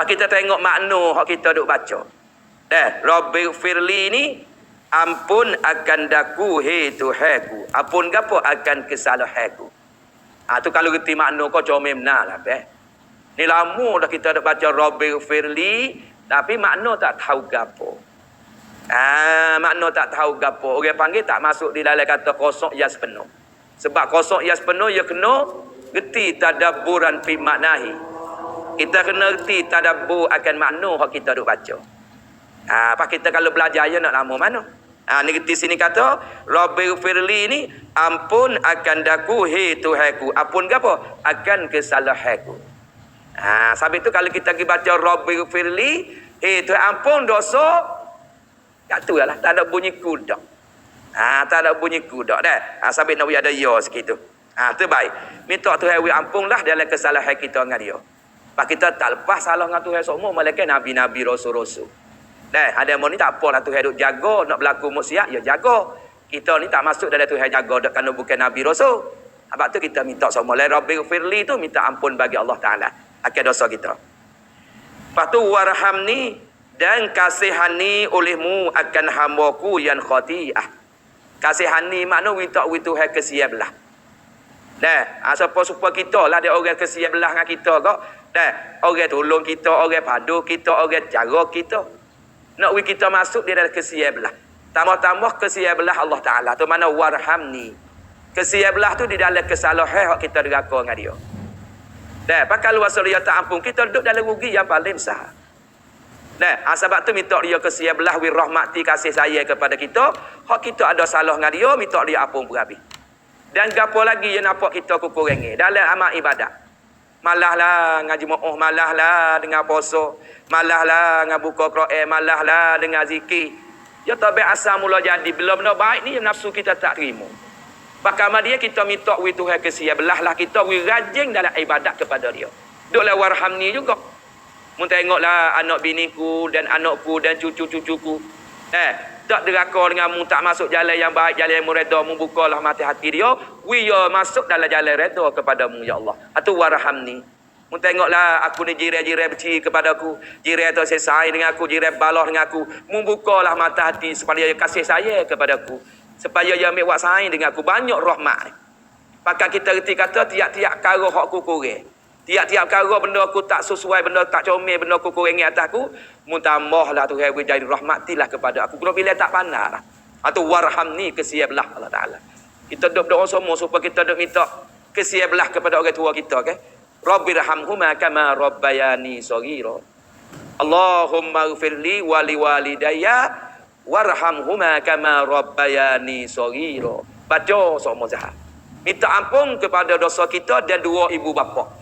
Pak kita tengok makna hak kita duk baca. Dah, Rabbi firli ni ampun akan daku he Tuhanku. Ampun gapo akan kesalahanku. Ha tu kalau reti makna kau comel benar lah be. Ni lama dah kita dah baca Rabbi firli tapi makna tak tahu gapo. Ah, makna tak tahu gapo. Orang panggil tak masuk di dalam kata kosong ya sepenuh. Sebab kosong ya sepenuh ya kena reti tadabburan fi maknahi. Kita kena reti tadabbur akan makna hak kita duk baca. Ha, apa kita kalau belajar ya nak lama mana? Ha, ni reti sini kata Rabbi firli ni ampun akan daku he Tuhanku. Ampun gapo? Akan kesalahanku. Ha, sebab itu kalau kita pergi baca Rabbi firli, eh tu ampun dosa Kat tu lah. Tak ada bunyi kuda. Ha, tak ada bunyi kuda dah. Ha, sampai nak ada ya sikit tu. Ha, tu baik. Minta we ampun lah dalam kesalahan kita dengan dia. Pak kita tak lepas salah dengan Tuhan semua. Malaikat Nabi-Nabi Rasul-Rasul. Dah, ada yang ni tak apa lah Tuhan duk jaga. Nak berlaku maksiat, ya jaga. Kita ni tak masuk dalam Tuhan jaga. Duk kerana bukan Nabi Rasul. Sebab tu kita minta semua. Lai Rabbi Firli tu minta ampun bagi Allah Ta'ala. Akan dosa kita. Lepas tu warham ni dan kasihani olehmu akan hambaku yang khati'ah. Kasihani makna minta Tuhan kesiap belah. Dah, ha, siapa supaya kita lah dia orang kesiap belah dengan kita kok. Dah, orang tolong kita, orang padu kita, orang jaga kita. Nak wi kita masuk dia dalam kesiap belah. Tambah-tambah kesiap belah Allah Taala tu mana warhamni. Kesiap belah tu di dalam kesalahan hak kita deraka dengan dia. Dah, pakai luas dia tak ampun kita duduk dalam rugi yang paling besar. Nah, ha, sebab tu minta dia kesia belah wir rahmati kasih sayang kepada kita. Hak kita ada salah dengan dia, minta dia ampun berhabis. Dan gapo lagi yang nampak kita kukurangi dalam amal ibadat. Malahlah ngaji mu'uh, malahlah dengan puasa, malahlah dengan buka Quran, malahlah dengan zikir. Ya tabi asal mula jadi belum benda baik ni nafsu kita tak terima. Bahkan dia kita minta wi Tuhan kesia belah lah kita wi rajin dalam ibadat kepada dia. Duklah warhamni juga. Mun tengoklah anak biniku dan anakku dan cucu-cucuku. Eh, tak deraka dengan mu tak masuk jalan yang baik, jalan yang mereda, mu bukalah mati hati dia. We masuk dalam jalan reda kepadamu, Ya Allah. Itu warhamni. Mu tengoklah aku ni jiran-jiran beci kepadaku. Jiran tu saya dengan aku, jiran balah dengan aku. Mu bukalah mata hati supaya dia kasih saya kepadaku. Supaya dia ambil wak dengan aku. Banyak rahmat. Pakai kita reti kata tiap-tiap kara hak ku kurang. Tiap-tiap kara benda aku tak sesuai, benda tak comel, benda aku kurangi atasku, mun tambahlah tu hai jadi rahmatilah kepada aku. Kalau bila tak pandai lah. Atau warhamni kesiaplah Allah Taala. Kita duk doa semua supaya kita duk minta kesiaplah kepada orang tua kita, okey? Rabbirhamhuma kama rabbayani saghira. Allahumma ighfirli wa liwalidayya warhamhuma kama rabbayani saghira. Baca semua zahat. Minta ampun kepada dosa kita dan dua ibu bapa.